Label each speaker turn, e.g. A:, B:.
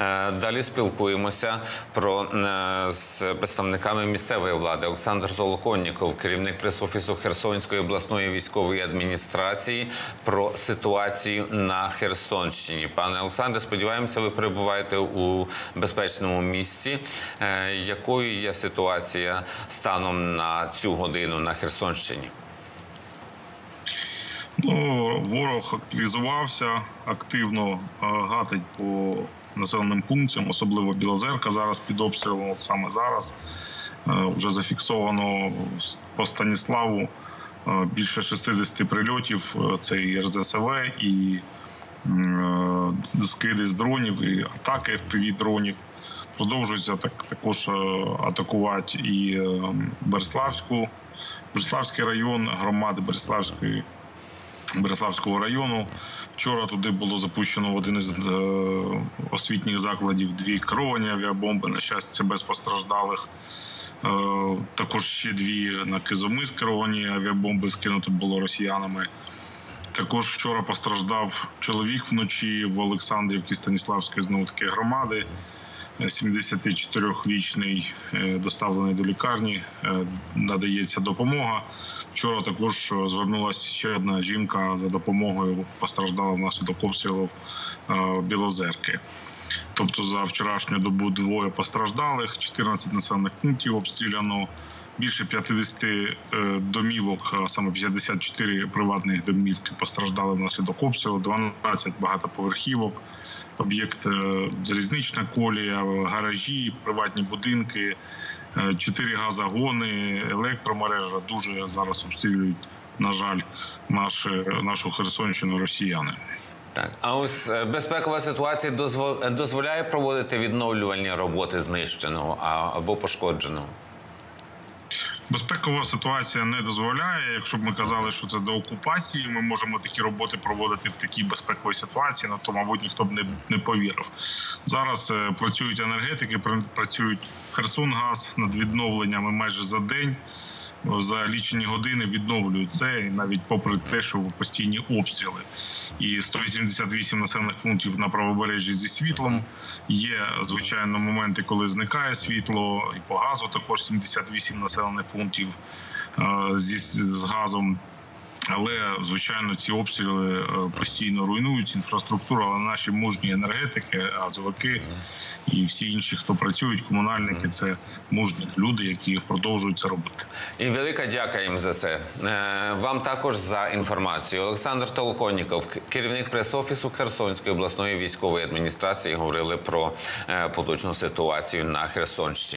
A: Е, Далі спілкуємося про е, з представниками місцевої влади. Олександр Толоконніков, керівник прес-офісу Херсонської обласної військової адміністрації, про ситуацію на Херсонщині. Пане Олександре, сподіваємося, ви перебуваєте у безпечному місці. Е, Якою є ситуація станом на цю годину на Херсонщині?
B: Ну, ворог активізувався, активно гатить по населеним пунктам, особливо Білозерка зараз під обстрілом. От саме зараз е, вже зафіксовано по Станіславу е, більше 60 прильотів. Е, Це і РЗСВ, і скиди з дронів, і атаки fpv дронів. Продовжується так також атакувати і Береславську, Береславський район, громади Береславської Береславського району. Вчора туди було запущено в один із е, освітніх закладів дві керовані авіабомби. На щастя, без постраждалих. Е, також ще дві на Кизомис керовані авіабомби скинуто було росіянами. Також вчора постраждав чоловік вночі в Олександрівці Станіславської знову таки громади. Е, 74-річний е, доставлений до лікарні, е, надається допомога. Вчора також е, звернулася ще одна жінка за допомогою, постраждала внаслідок обстрілів е, Білозерки. Тобто за вчорашню добу двоє постраждалих, 14 населених пунктів обстріляно. Більше 50 е, домівок, саме 54 приватних домівки постраждали внаслідок обстрілу, 12 багатоповерхівок, об'єкт е, залізнична колія, гаражі, приватні будинки, е, чотири газогони, електромережа. Дуже зараз обстрілюють, на жаль, наші, нашу Херсонщину росіяни.
A: Так, а ось е, безпекова ситуація дозво- е, дозволяє проводити відновлювальні роботи знищеного або пошкодженого.
B: Безпекова ситуація не дозволяє. Якщо б ми казали, що це до окупації, ми можемо такі роботи проводити в такій безпековій ситуації, на то, мабуть, ніхто б не, не повірив. Зараз е, працюють енергетики, пр- працюють Херсонгаз над відновленнями майже за день. За лічені години відновлюють це, навіть попри те, що постійні обстріли. І 188 населених пунктів на правобережжі зі світлом. Є звичайно моменти, коли зникає світло, і по газу також 78 населених пунктів е, з газом. Але звичайно, ці обстріли е, постійно руйнують інфраструктуру. Але наші мужні енергетики, азовики і всі інші, хто працюють, комунальники, це мужні люди, які продовжують це робити.
A: І велика дяка їм за це. Е, Вам також за інформацію. Олександр Толоконніков, керівник прес-офісу Херсонської обласної військової адміністрації, говорили про е, поточну ситуацію на Херсонщині.